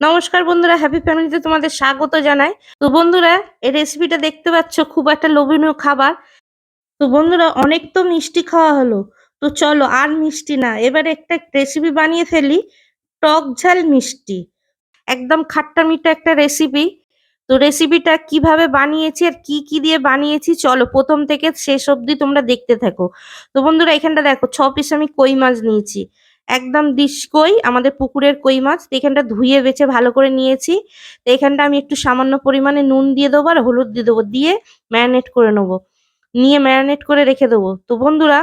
নমস্কার বন্ধুরা হ্যাপি ফ্যামিলিতে তোমাদের স্বাগত জানাই। তো বন্ধুরা, এই রেসিপিটা দেখতে পাচ্ছ, খুব একটা লোভনীয় খাবার। তো বন্ধুরা, অনেক তো মিষ্টি খাওয়া হলো। তো চলো, আর মিষ্টি না। এবারে একটা রেসিপি বানিয়ে ফেলি, টক ঝাল মিষ্টি। একদম খাট্টা মিঠা একটা রেসিপি তো রেসিপিটা কীভাবে বানিয়েছি আর কি কি দিয়ে বানিয়েছি, চলো, প্রথম থেকে শেষ অবধি তোমরা দেখতে থাকো। তো বন্ধুরা, এখানটা দেখো, ছ পিস আমি কই মাছ নিয়েছি। একদম কই, আমাদের পুকুরের কই মাছ, তো এখানটা ধুয়ে বেছে ভালো করে নিয়েছি। তো এখানটা আমি একটু সামান্য পরিমাণে নুন দিয়ে দেবো আর হলুদ দিয়ে দেবো, দিয়ে ম্যারিনেট করে নেব। নিয়ে ম্যারিনেট করে রেখে দেবো। তো বন্ধুরা,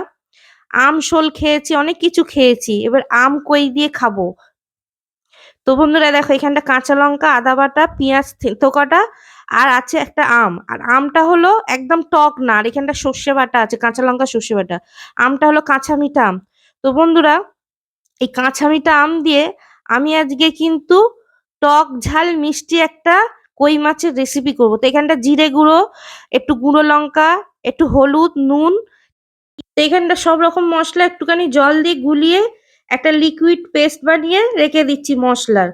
আম শোল খেয়েছি, অনেক কিছু খেয়েছি, এবার আম কই দিয়ে খাব? তো বন্ধুরা, দেখো এখানটা কাঁচা লঙ্কা, আদা বাটা, পেঁয়াজ, থেতো কাটা, আর আছে একটা আম। আর আমটা হলো একদম টক না, আর এখানটা সর্ষে বাটা আছে, কাঁচা লঙ্কা, সর্ষে বাটা। আমটা হলো কাঁচা মিঠা আম। তো বন্ধুরা এই কাঁচামিটা আম দিয়ে আমি আজকে কিন্তু টক ঝাল মিষ্টি একটা কই মাছের রেসিপি করব। তো এখানটা জিরে গুঁড়ো, একটু গুঁড়ো লঙ্কা, একটু হলুদ, নুন, তো এখানটা সব রকম মশলা একটুখানি জল দিয়ে গুলিয়ে একটা লিকুইড পেস্ট বানিয়ে রেখে দিচ্ছি মশলার।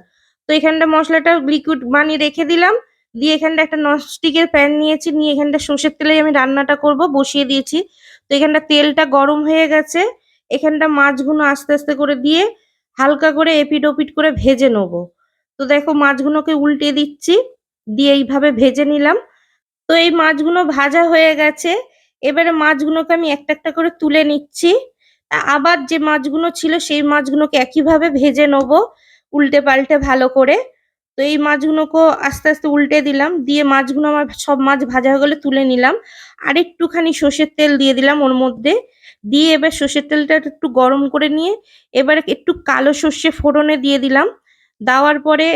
তো এখানটা মশলাটা লিকুইড বানিয়ে রেখে দিলাম, দিয়ে এখানটা একটা ননস্টিকের প্যান নিয়েছি, নিয়ে এখানটা সর্ষের তেলে আমি রান্নাটা করব, বসিয়ে দিয়েছি। তো এখানটা তেলটা গরম হয়ে গেছে এখানটা মাছগুলো আস্তে আস্তে করে দিয়ে হালকা করে এপিট ওপিট করে ভেজে নেব। তো দেখো মাছগুলোকে উল্টে দিচ্ছি, দিয়ে এইভাবে ভেজে নিলাম। তো এই মাছগুলো ভাজা হয়ে গেছে। এবারে মাছগুলোকে আমি একটা একটা করে তুলে নিচ্ছি। আবার যে মাছগুলো ছিল সেই মাছগুলোকে একইভাবে ভেজে নেব উল্টে পাল্টে ভালো করে। তো এই মাছগুলোকে আস্তে আস্তে উল্টে দিলাম। দিয়ে মাছগুলো আমার সব মাছ ভাজা হয়ে গেলে তুলে নিলাম। আর একটুখানি সর্ষের তেল দিয়ে দিলাম ওর মধ্যে। দিয়ে এবার সর্ষের তেলটা একটু গরম করে নিয়ে এবারে একটু কালো সর্ষে ফোড়নে দিয়ে দিলাম। দেওয়ার পরে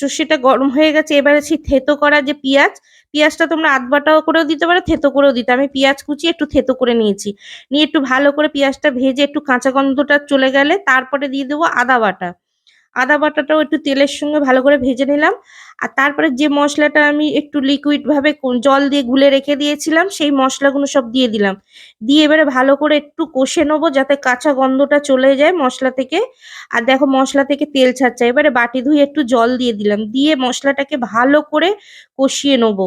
সর্ষেটা গরম হয়ে গেছে। এবারে সেই থেতো করা যে পেঁয়াজ, পেঁয়াজটা তোমরা আধ বাটাও করেও দিতে পারো, থেতো করেও দিতে আমি পেঁয়াজ কুচি একটু থেতো করে নিয়েছি। নিয়ে একটু ভালো করে পেঁয়াজটা ভেজে একটু কাঁচা গন্ধটা চলে গেলে তারপরে দিয়ে দেবো আদা বাটা। আদা বাটাটাও একটু তেলের সঙ্গে ভালো করে ভেজে নিলাম। আর তারপরে যে মশলাটা আমি একটু লিকুইড ভাবে জল দিয়ে গুলে রেখে দিয়েছিলাম, সেই মশলাগুলো সব দিয়ে দিলাম। দিয়ে এবারে ভালো করে একটু কষে নেব যাতে কাঁচা গন্ধটা চলে যায় মশলা থেকে। আর দেখো মশলা থেকে তেল ছাড়ছে, এবারে বাটি ধুয়ে একটু জল দিয়ে দিলাম। দিয়ে মশলাটাকে ভালো করে কষিয়ে নেব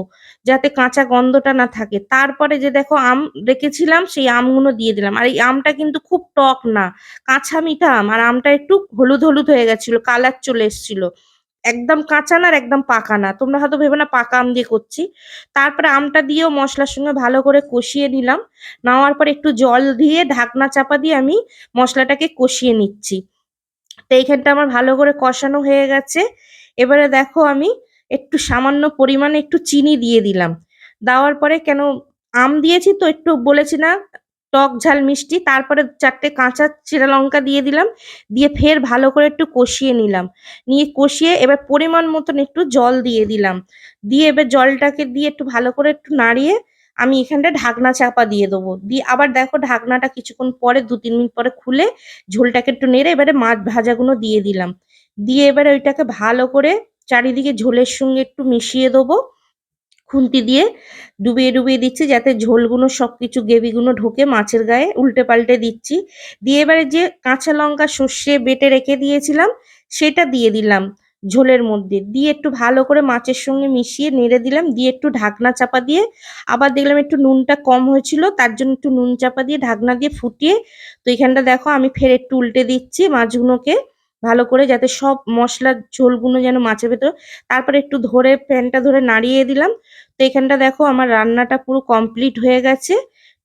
যাতে কাঁচা গন্ধটা না থাকে। তারপরে যে দেখো আম রেখেছিলাম, সেই আমগুলো দিয়ে দিলাম। আর এই আমটা কিন্তু খুব টক না, কাঁচা মিঠা আম। আর আমটা একটু হলুদ হলুদ হয়ে গেছিল। কালার চলে এসেছিল। একদম কাঁচা না আর একদম পাকা না। তোমরা হয়তো ভেবে না পাকা আম দিয়ে করছি। তারপরে আমটা দিয়েও মশলার সঙ্গে ভালো করে কষিয়ে নিলাম। নেওয়ার পর একটু জল দিয়ে ঢাকনা চাপা দিয়ে আমি মশলাটাকে কষিয়ে নিচ্ছি। তো এইখানটা আমার ভালো করে কষানো হয়ে গেছে। এবারে দেখো আমি একটু সামান্য পরিমাণে একটু চিনি দিয়ে দিলাম। দেওয়ার পরে কেন আম দিয়েছি তো একটু বলেছি না টক ঝাল মিষ্টি, তারপরে চারটে কাঁচা চিরা লঙ্কা দিয়ে দিলাম, দিয়ে ফের ভালো করে একটু কষিয়ে নিলাম। নিয়ে কষিয়ে এবার পরিমাণ মতন একটু জল দিয়ে দিলাম। দিয়ে এবার জলটাকে দিয়ে একটু ভালো করে একটু নাড়িয়ে আমি এখানটা ঢাকনা চাপা দিয়ে দেবো। দিয়ে আবার দেখো ঢাকনাটা কিছুক্ষণ পরে, দু তিন মিনিট পরে খুলে ঝোলটাকে একটু নেড়ে এবারে মাছ ভাজাগুলো দিয়ে দিলাম। দিয়ে এবারে ওইটাকে ভালো করে চারিদিকে ঝোলের সঙ্গে একটু মিশিয়ে দেবো। খুন্তি দিয়ে ডুবিয়ে ডুবিয়ে দিচ্ছি, যাতে ঝোলগুলো সব কিছু গ্রেভিগুলো ঢোকে, মাছের গায়ে উল্টে পাল্টে দিচ্ছি। দিয়ে এবারে যে কাঁচা লঙ্কা সর্ষে বেটে রেখে দিয়েছিলাম, সেটা দিয়ে দিলাম ঝোলের মধ্যে। দিয়ে একটু ভালো করে মাছের সঙ্গে মিশিয়ে নেড়ে দিলাম, দিয়ে একটু ঢাকনা চাপা দিয়ে আবার দেখলাম একটু নুনটা কম হয়েছিল, তার জন্য একটু নুন চাপা দিয়ে ঢাকনা দিয়ে ফুটিয়ে, তো এখানটা দেখো আমি ফের একটু উল্টে দিচ্ছি মাছগুলোকে। ভালো করে যাতে সব মশলার ঝোলগুলো যেন মাছের ভেতর। তারপরে একটু ধরে প্যানটা ধরে নাড়িয়ে দিলাম। তো এখানটা দেখো আমার রান্নাটা পুরো কমপ্লিট হয়ে গেছে।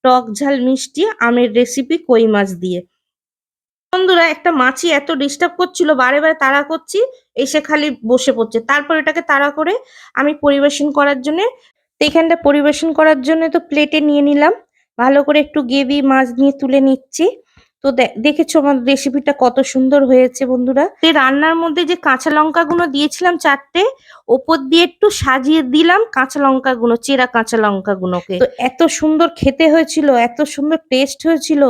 টক ঝাল, মিষ্টি, আমের রেসিপি কই মাছ দিয়ে। বন্ধুরা, একটা মাছি এত ডিস্টার্ব করছিল, বারে বারে তাড়া করছি, এসে খালি বসে পড়ছে। তারপর এটাকে তাড়া করে আমি পরিবেশন করার জন্যে, তো এখানটা পরিবেশন করার জন্য তো প্লেটে নিয়ে নিলাম। ভালো করে একটু গ্রেভি মাছ নিয়ে তুলে নিচ্ছি। তো দেখেছ আমার রেসিপিটা কত সুন্দর হয়েছে বন্ধুরা? রান্নার মধ্যে যে কাঁচা লঙ্কাগুলো দিয়েছিলাম চারটে ওপর দিয়ে একটু সাজিয়ে দিলাম কাঁচা লঙ্কাগুলো চেরা কাঁচা লঙ্কাগুলোকে। তো এত সুন্দর খেতে হয়েছিল এত সুন্দর টেস্ট হয়েছিল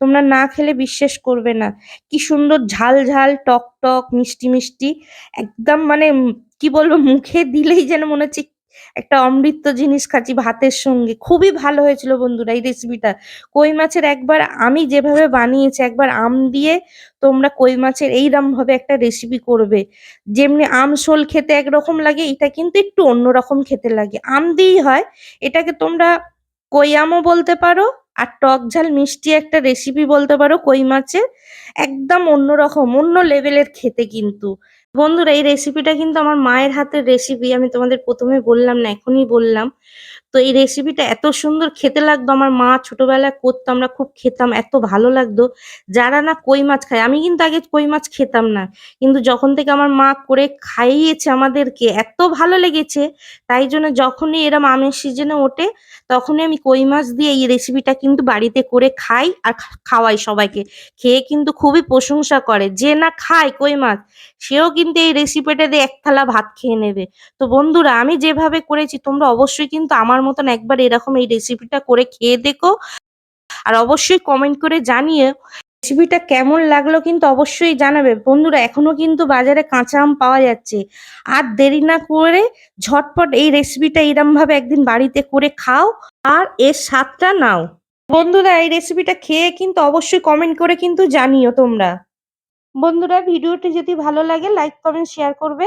তোমরা না খেলে বিশ্বাস করবে না। কি সুন্দর ঝাল ঝাল টক টক মিষ্টি মিষ্টি একদম মানে কি বলব মুখে দিলেই যেন মনে হচ্ছে একটা অমৃত জিনিস খাচ্ছি ভাতের সঙ্গে। খুবই ভালো হয়েছিল বন্ধুরা, এই রেসিপিটা। কই মাছের একবার আমি যেভাবে বানিয়েছি, একবার আম দিয়ে তোমরা কই মাছের এইরমভাবে একটা রেসিপি করবে। যেমনি আমশোল খেতে একরকম লাগে, এটা কিন্তু একটু অন্যরকম খেতে লাগে। আম দিয়েই হয়। এটাকে তোমরা কই আমও বলতে পারো, আর টক ঝাল মিষ্টি একটা রেসিপি বলতে পারো কই মাছের। একদম অন্যরকম, অন্য লেভেলের খেতে কিন্তু। বন্ধুরা, এই রেসিপিটা কিন্তু আমার মায়ের হাতের রেসিপি। আমি তোমাদের প্রথমে বললাম না, এখনই বললাম। তো এই রেসিপিটা এত সুন্দর খেতে লাগতো, আমার মা ছোটবেলায় করতো, আমরা খুব খেতাম। এত ভালো লাগতো। যারা না কই মাছ খায়, আমি কিন্তু আগে কই মাছ খেতাম না। কিন্তু যখন থেকে আমার মা করে খাইয়েছে আমাদেরকে, এত ভালো লেগেছে, তাই জন্য যখনই এরম আমের সিজনে ওঠে, তখনই আমি কই মাছ দিয়ে এই রেসিপিটা কিন্তু বাড়িতে করে খাই আর খাওয়াই সবাইকে। খেয়ে কিন্তু খুবই প্রশংসা করে। যে না খায় কই মাছ, সেও কিন্তু এই রেসিপিটা দিয়ে এক থালা ভাত খেয়ে নেবে। তো বন্ধুরা, আমি যেভাবে করেছি, তোমরা অবশ্যই কিন্তু আমার মতন একবার এরকম এই রেসিপিটা করে খেয়ে দেখো। আর অবশ্যই কমেন্ট করে জানিও রেসিপিটা কেমন লাগল কিন্তু অবশ্যই জানাবে। বন্ধুরা এখনও কিন্তু বাজারে কাঁচা আম পাওয়া যাচ্ছে। আর দেরি না করে ঝটপট এই রেসিপিটা এরমভাবে একদিন বাড়িতে করে খাও আর এর স্বাদটা নাও। বন্ধুরা এই রেসিপিটা খেয়ে কিন্তু অবশ্যই কমেন্ট করে কিন্তু জানিও তোমরা। বন্ধুরা ভিডিওটি যদি ভালো লাগে লাইক, কমেন্ট, শেয়ার করবে।